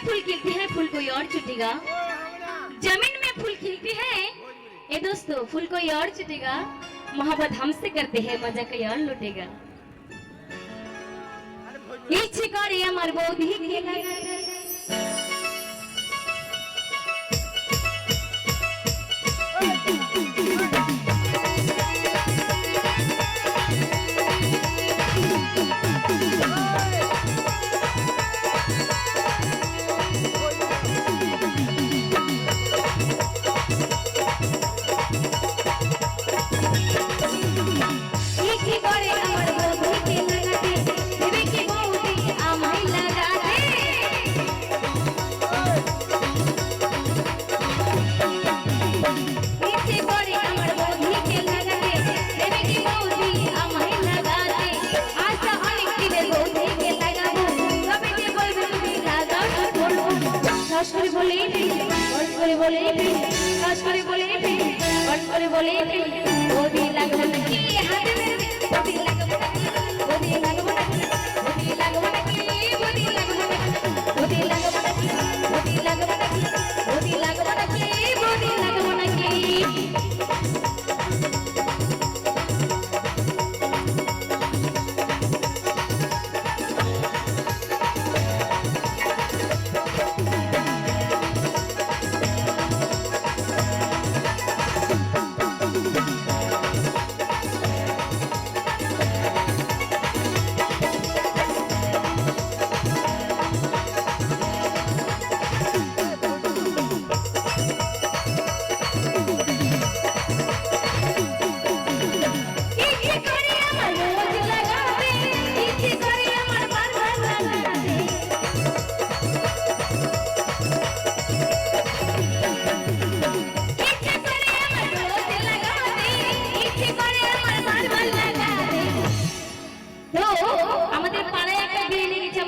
फूल खिलते हैं फूल कोई और चुटेगा जमीन में फूल खिलती है ए दोस्तों फूल कोई और चुटेगा मोहब्बत हमसे करते हैं मजा कोई और लुटेगा ইচ্ছে করে আমার বৌদিকে বলে বট করে বলে কাজ করে বলে বট করে বলে ও দিলা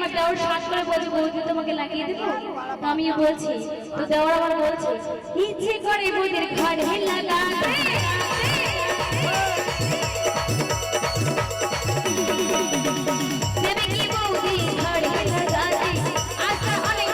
আমার দেওয়ার শ্বাস করে বলছে বৌদি তোমাকে লাগিয়ে দেবো? তো আমি বলছি, তো দেওয়ার আমার বলছে, ইচ্ছে করে বৌদির ঘরে লাগাবে দেবে কি বৌদি ঘরে লাগাতে আশা অনেক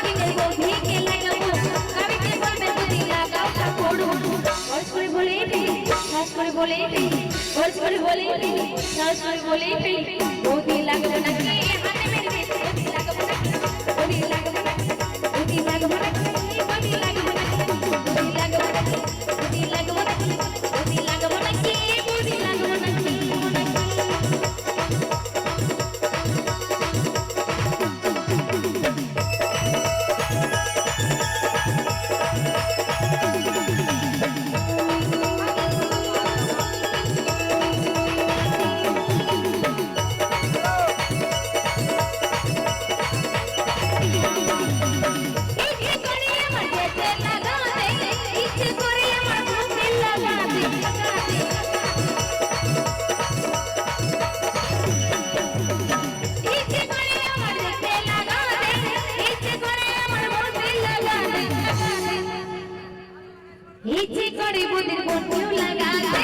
ইচ্ছে করে বোধের বন্ধু লাগাতে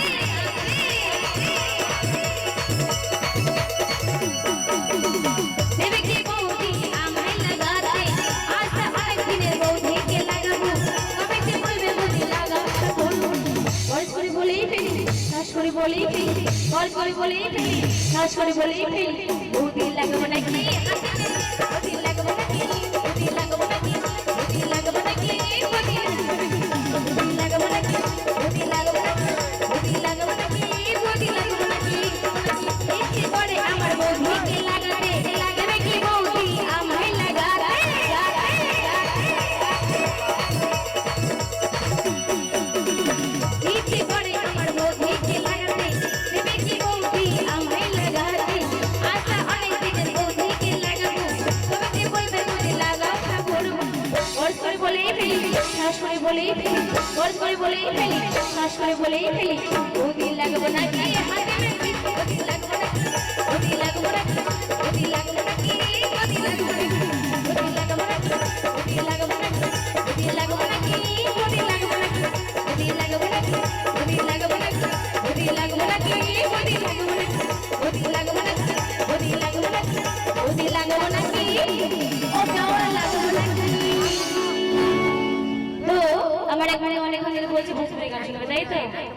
করে বলেই ফেলি কল করে বলেই ফেলি। শ্বাস করে বলেই ফেলি বহুদিন লাগবে নাকি? বলেই ফেলি শ্বাস করে বলেই ফেলি গোল করে বলেই ফেলি শ্বাস করে বলেই ফেলি ওদিন লাগবো না কি হাতে মেশি ওদিন লাগবো না ওদিন লাগবো না ওদিন লাগবো না কি ওদিন লাগবো না ওদিন লাগবো না ওদিন বলছে